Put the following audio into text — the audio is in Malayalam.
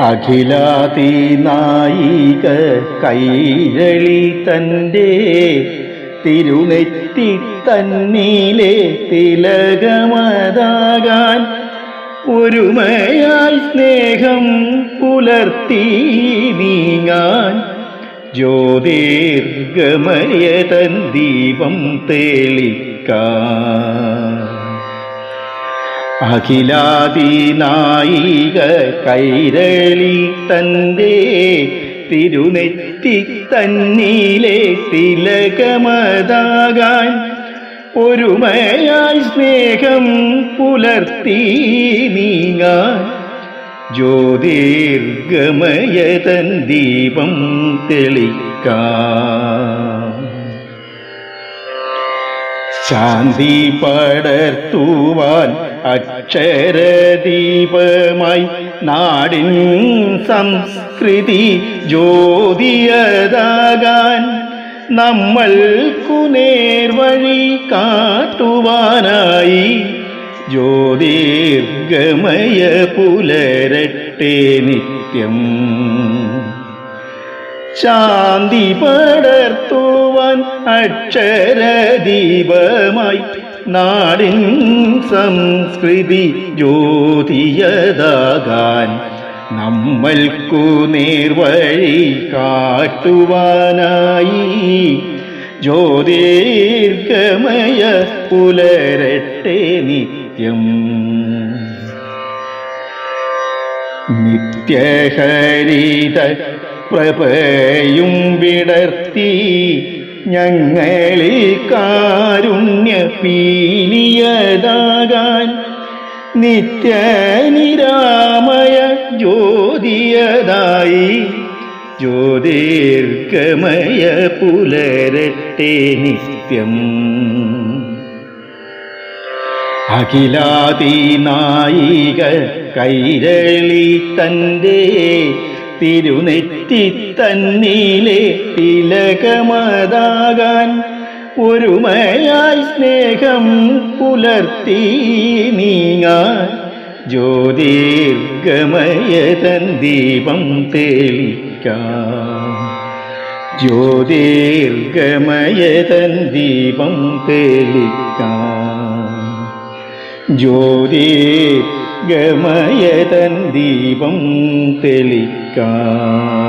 അഖിലാതി നായിക കൈരളി തന്റെ തിരുനെറ്റി തന്നിലെ തിലകമതാകാൻ ഒരുമയായി സ്നേഹം പുലർത്തി നീങ്ങാൻ ജ്യോതിർഗമയതൻ ദീപം തെളിക്കാൻ അഖിലാതി നായിക കൈരളി തന്റെ തിരുനെറ്റി തന്നിലെ തിലകമതാകാൻ ഒരുമയായി സ്നേഹം പുലർത്തി നീങ്ങാൻ ജ്യോതിർഗമയതൻ ദീപം തെളിക്കാം ശാന്തി പടർത്തുവാൻ അക്ഷരദീപമായി നാടിൻ സംസ്കൃതി ജ്യോതിയതാകാൻ നമ്മൾക്കു നേർവഴി കാട്ടുവാനായി ജ്യോതിർഗമയ പുലരട്ടെ നിത്യം. ശാന്തി പടർത്തുവാൻ അക്ഷരദീപമായി നാടിൻ സംസ്കൃതി ജ്യോതിയതാകാൻ നമ്മൾക്കു നേർവഴി കാട്ടുവാനായി. ജ്യോതിർഗമയ പുലരട്ടെ നിത്യം. നിത്യഹരിത പ്രഭയും വിടർത്തി ഞങ്ങളിൽ കാരുണ്യ പീലിയതാകാൻ നിത്യനിരാമയ ജ്യോതിയതായി ജ്യോതിർഗമയ പുലരട്ടെ നിത്യം. അഖിലാതി നായിക കൈരളി തന്റെ തിരുനെറ്റി തന്നീലെ തിലകമതാകാൻ ഒരുമയായി സ്നേഹം പുലർത്തി നീങ്ങാൻ ജ്യോതിർഗമയതൻ ദീപം തെളിക്കാം. ജ്യോതിർഗമയതൻ ദീപം തെളിക്കാം. ജ്യോതി ഗമയതൻ ദീപം തെളിക്കാം.